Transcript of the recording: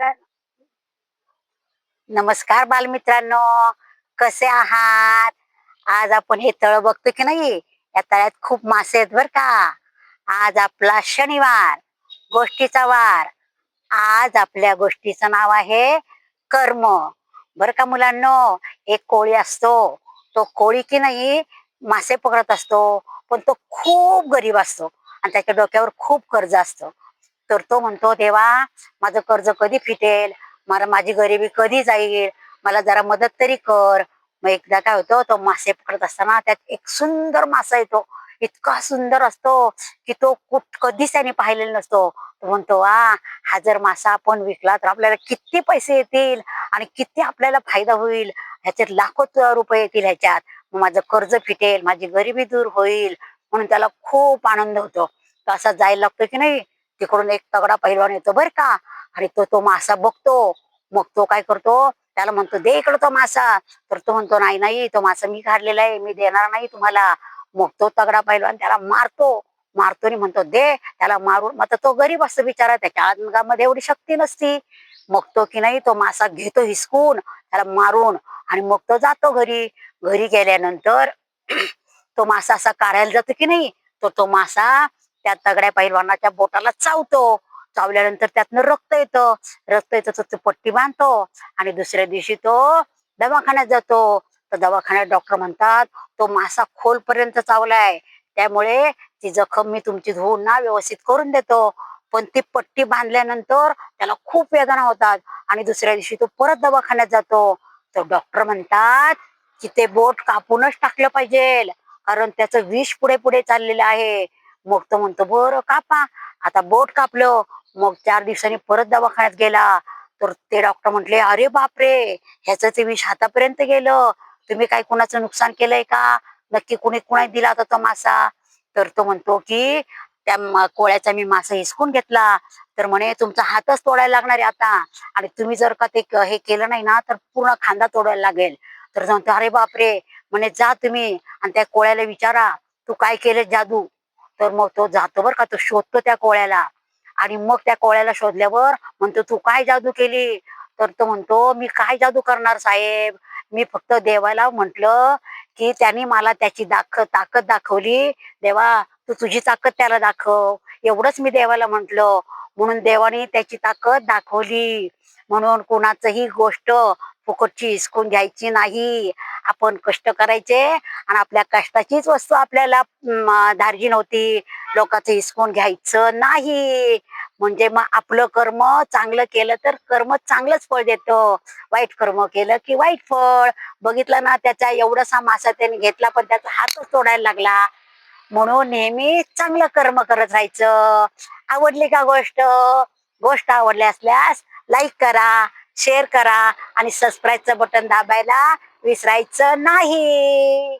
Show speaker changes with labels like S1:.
S1: मित्रांनो. नमस्कार बालमित्रांनो. कसे आहात? आज आपण हे तळ बघतो की नाही? या तळ्यात खूप मासे आहेत बर का. आज आपला शनिवार गोष्टीचा वार. आज आपल्या गोष्टीचं नाव आहे कर्म. बर का मुलांनो? एक कोळी असतो. तो कोळी की नाही मासे पकडत असतो. पण तो खूप गरीब असतो. आणि त्याच्या डोक्यावर खूप कर्ज असतं. तर तो म्हणतो देवा माझं कर्ज कधी फिटेल? मला माझी गरिबी कधी जाईल? मला जरा मदत तरी कर. मग एकदा काय होतो तो मासे पकडत असताना त्यात एक सुंदर मासा येतो. इतका सुंदर असतो की तो कुठ कधीच त्याने पाहिलेला नसतो. तो म्हणतो वा हा जर मासा आपण विकला तर आपल्याला किती पैसे येतील आणि किती आपल्याला फायदा होईल? ह्याच्यात लाखो रुपये येतील ह्याच्यात. मग माझं कर्ज फिटेल माझी गरिबी दूर होईल. म्हणून त्याला खूप आनंद होतो. तो असा जायला लागतो की नाही तिकडून एक तगडा पहिलवान येतो बर का. आणि तो तो मासा बघतो. मग तो काय करतो? त्याला म्हणतो दे इकडं तो मासा. तर तो म्हणतो नाही नाही तो मासा मी काढलेला आहे. मी देणार नाही तुम्हाला. मग तो तगडा पहिलवान त्याला मारतो. मारतो आणि म्हणतो दे. त्याला मारून मग तो गरीब असतो बिचारा. त्याच्या अंगामध्ये एवढी शक्ती नसती. मग तो की नाही तो मासा घेतो हिसकून त्याला मारून आणि मग तो जातो घरी. घरी गेल्यानंतर तो मासा असा काढायला जातो की नाही? तो तो मासा त्या तगड्या पैलवानाच्या बोटाला चावतो. चावल्यानंतर त्यातनं रक्त येतं. रक्त येतं तर पट्टी बांधतो आणि दुसऱ्या दिवशी तो दवाखान्यात जातो. तर दवाखान्यात डॉक्टर म्हणतात तो मासा खोलपर्यंत चावलाय. त्यामुळे ती जखम मी तुमची धुवून ना व्यवस्थित करून देतो. पण ती पट्टी बांधल्यानंतर त्याला खूप वेदना होतात आणि दुसऱ्या दिवशी तो परत दवाखान्यात जातो. तर डॉक्टर म्हणतात की ते बोट कापूनच टाकलं पाहिजे. कारण त्याचं विष पुढे पुढे चाललेलं आहे. मग तो म्हणतो बरं कापा. आता बोट कापलं मग चार दिवसांनी परत दवाखान्यात गेला. तर ते डॉक्टर म्हटले अरे बापरे ह्याचं ते विष हातापर्यंत गेलं. तुम्ही काय कुणाचं नुकसान केलंय का? नक्की कुणी कुणा दिला होता तो मासा? तर तो म्हणतो की त्या कोळ्याचा मी मासा हिसकून घेतला. तर म्हणे तुमचा हातच तोडायला लागणार आहे आता. आणि तुम्ही जर का ते हे केलं नाही ना तर पूर्ण खांदा तोडायला लागेल. तर म्हणतो अरे बापरे म्हणे जा तुम्ही आणि त्या कोळ्याला विचारा. तू काय केलं जादू. तर मग तो जातो बर का. तो शोधतो त्या कोळ्याला. आणि मग त्या कोळ्याला शोधल्यावर म्हणतो तू काय जादू केली? तर तो म्हणतो मी काय जादू करणार साहेब? मी फक्त देवाला म्हंटल की त्यांनी मला त्याची दाख ताकद दाखवली. देवा तू तुझी ताकद त्याला दाखव. एवढंच मी देवाला म्हंटल. म्हणून देवाने त्याची ताकद दाखवली. म्हणून कोणाचंही गोष्ट फुकटची हिसकून घ्यायची नाही. आपण कष्ट करायचे आणि आपल्या कष्टाचीच वस्तू आपल्याला धार्जी नव्हती. लोकांचं हिसकून घ्यायचं नाही. म्हणजे मग आपलं कर्म चांगलं केलं तर कर्म चांगलंच फळ देतं. वाईट कर्म केलं की वाईट फळ. बघितलं ना त्याचा एवढासा मासा त्याने घेतला पण त्याचा हातच तोडायला लागला. म्हणून नेहमी चांगलं कर्म करत राहायचं. आवडली का गोष्ट? गोष्ट आवडली असल्यास लाईक करा. शेअर करा आणि सबस्क्राईबचं बटन दाबायला विसरायचं नाही.